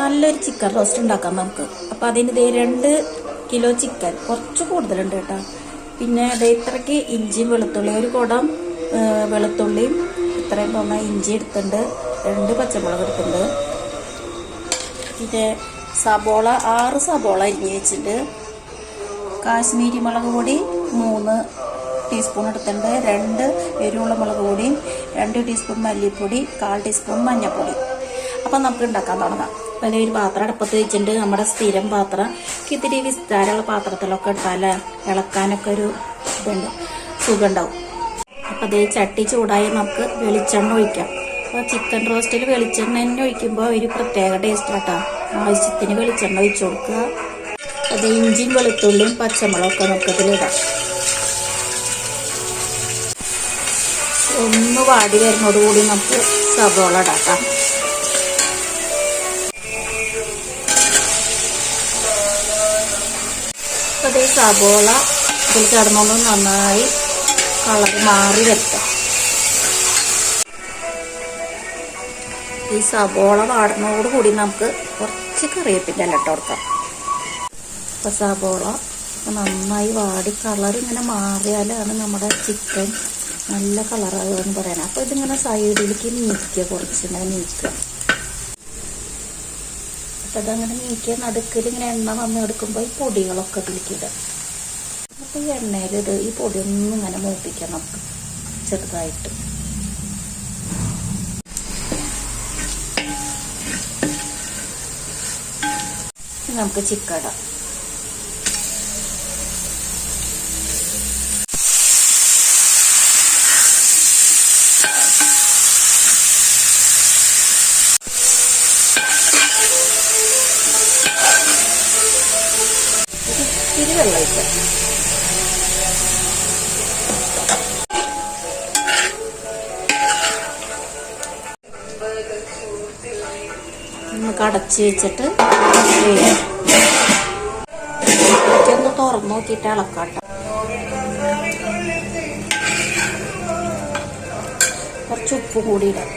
നല്ലൊരു chicken roast ഉണ്ടാക്കാം നമുക്ക്. അപ്പോൾ അതിന് ഇതേ രണ്ട് കിലോ ചിക്കൻ കുറച്ച് കൂടുതലുണ്ട് കേട്ടോ. പിന്നെ അതേ ഇത്രയ്ക്ക് ഇഞ്ചിയും വെളുത്തുള്ളി ഒരു കുടം വെളുത്തുള്ളിയും ഇത്രയും പോകുന്ന ഇഞ്ചി എടുത്തിട്ടുണ്ട്. രണ്ട് പച്ചമുളക് എടുത്തിട്ടുണ്ട്. പിന്നെ സബോള ആറ് സബോള അരിഞ്ഞ് വെച്ചിട്ട് കാശ്മീരി മുളക് പൊടി മൂന്ന് ടീസ്പൂൺ എടുത്തിട്ടുണ്ട്. രണ്ട് എരിവുള്ള മുളക് പൊടിയും രണ്ട് ടീസ്പൂൺ മല്ലിപ്പൊടി കാൽ ടീസ്പൂൺ മഞ്ഞൾപ്പൊടി അപ്പം നമുക്ക് ഉണ്ടാക്കാൻ തുടങ്ങാം. അതിൽ ഒരു പാത്രം അടുപ്പത്ത് വെച്ചിട്ടുണ്ട്. നമ്മുടെ സ്ഥിരം പാത്രം. ഇത്തിരി വിസ്താരമുള്ള പാത്രത്തിലൊക്കെ ഇട്ടാൽ ഇളക്കാനൊക്കെ ഒരു ഇതുണ്ട്. സുഖം ഉണ്ടാവും അപ്പം അതേ ചട്ടി ചൂടായി നമുക്ക് വെളിച്ചെണ്ണ ഒഴിക്കാം. അപ്പോൾ ചിക്കൻ റോസ്റ്റിൽ വെളിച്ചെണ്ണ തന്നെ ഒഴിക്കുമ്പോൾ ഒരു പ്രത്യേക ടേസ്റ്റ് കേട്ടോ ആവശ്യത്തിന് വെളിച്ചെണ്ണ ഒഴിച്ചു കൊടുക്കുക. അത് ഇഞ്ചിയും വെളുത്തുള്ളിയും പച്ചമുളകൊക്കെ നമുക്ക് ഇതിലിടാം. ഒന്ന് വാടി വരുന്നതോടുകൂടി നമുക്ക് സബോള ഇടാക്കാം ഈ സബോള ഇതിൽ കിടന്നൊന്ന് നന്നായി കളർ മാറി വെക്കാം ഈ സബോള വാടുന്നതോട് കൂടി നമുക്ക് കുറച്ച് കറിവേപ്പിന്റെ അല്ല ഇട്ട് കൊടുക്കാം. അപ്പോൾ സബോള നന്നായി വാടി കളർ ഇങ്ങനെ മാറിയാലാണ് നമ്മുടെ ചിക്കൻ നല്ല കളറാകുമെന്ന് പറയാൻ അപ്പോൾ ഇതിങ്ങനെ സൈഡിലേക്ക് നീക്കുക കുറച്ച് ഇങ്ങനെ നീക്കുക. അപ്പോൾ അങ്ങനെ നീക്കിയ നടുക്കിൽ ഇങ്ങനെ എണ്ണ വന്ന് എടുക്കുമ്പോൾ ഈ പൊടികളൊക്കെ ഇതിലേക്ക് അപ്പം ഈ എണ്ണയിൽ ഇത് ഈ പൊടിയൊന്നും ഇങ്ങനെ മൂപ്പിക്കാം നമുക്ക് ചെറുതായിട്ട് നമുക്ക് ചിക്കൻ ഇത്തിരി വെള്ളം ഒഴിക്കാം നമുക്ക് അടച്ച് വെച്ചിട്ട്. ഒന്ന് തുറന്നു നോക്കിയിട്ട് ഇളക്കാട്ട കുറച്ച് ഉപ്പ് കൂടി ഇടാം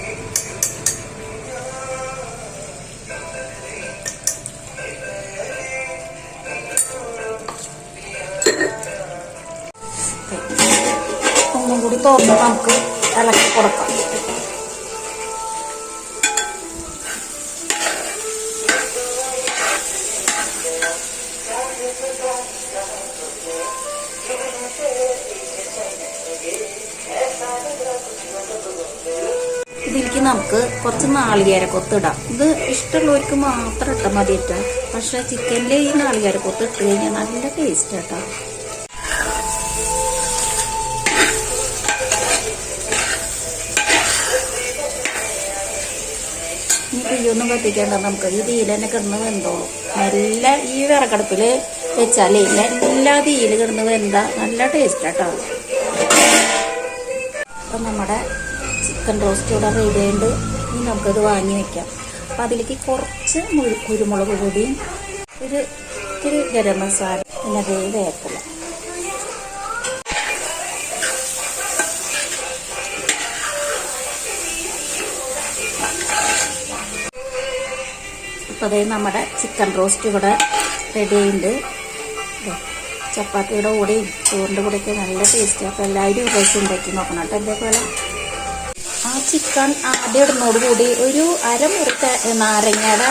ഒന്നും കൂടി തുറന്ന് നമുക്ക് ഇളക്കി കൊടുക്കാം. നമുക്ക് കുറച്ച് നാളികേര ഇടാം. ഇത് ഇഷ്ടമുള്ളവർക്ക് മാത്രം ഇട്ടാൽ മതി ഇട്ടാ പക്ഷെ ചിക്കനിൽ ഈ നാളികേര കൊത്ത് ഇട്ട് കഴിഞ്ഞാൽ നല്ല ടേസ്റ്റ് കേട്ടോ തീയൊന്നും കത്തിക്കേണ്ട നമുക്ക് ഈ തീയിൽ തന്നെ കിടന്ന് വെന്തോളും നല്ല ഈ വിറകടുപ്പിൽ വെച്ചാലേ എല്ലാ തീയിൽ കിടന്ന് വെന്ത നല്ല ടേസ്റ്റ് കേട്ടോ അപ്പം നമ്മുടെ ചിക്കൻ റോസ്റ്റ് ഇവിടെ റെഡി ആയിട്ട് ഇനി നമുക്കത് വാങ്ങി വെക്കാം. അപ്പം അതിലേക്ക് കുറച്ച് കുരുമുളക് പൊടിയും ഒരു ഇത്തിരി ഗരം മസാല പിന്നെ അതേ വേപ്പില. ഇപ്പം അതേ നമ്മുടെ ചിക്കൻ റോസ്റ്റ് ഇവിടെ റെഡി ആയിട്ടുണ്ട് ചപ്പാത്തിയുടെ കൂടെയും ചോറിന്റെ കൂടെയൊക്കെ നല്ല ടേസ്റ്റ് അപ്പോൾ എല്ലാവരും പ്രാവശ്യം ഉണ്ടാക്കി നോക്കണം കേട്ടോ. ഇതേപോലെ ആ ചിക്കൻ ആദ്യം ഇടുന്നതോടുകൂടി ഒരു അര ത- നാരങ്ങയുടെ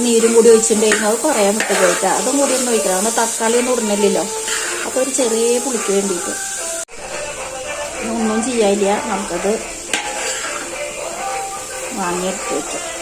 നീരും കൂടി ഒഴിച്ചിട്ടുണ്ടായിരുന്നു. അത് കുറേ മുട്ട പോയിട്ട്. അതും കൂടി ഒന്ന് ഒഴിക്കണം. അന്ന് തക്കാളി ഒന്നും ഇടുന്നില്ലല്ലോ. അപ്പോൾ ഒരു ചെറിയ പുളിക്ക് വേണ്ടിയിട്ട്. ഒന്നും ചെയ്യാനില്ല. നമുക്കത് വാങ്ങിയെടുത്ത് വെക്കാം.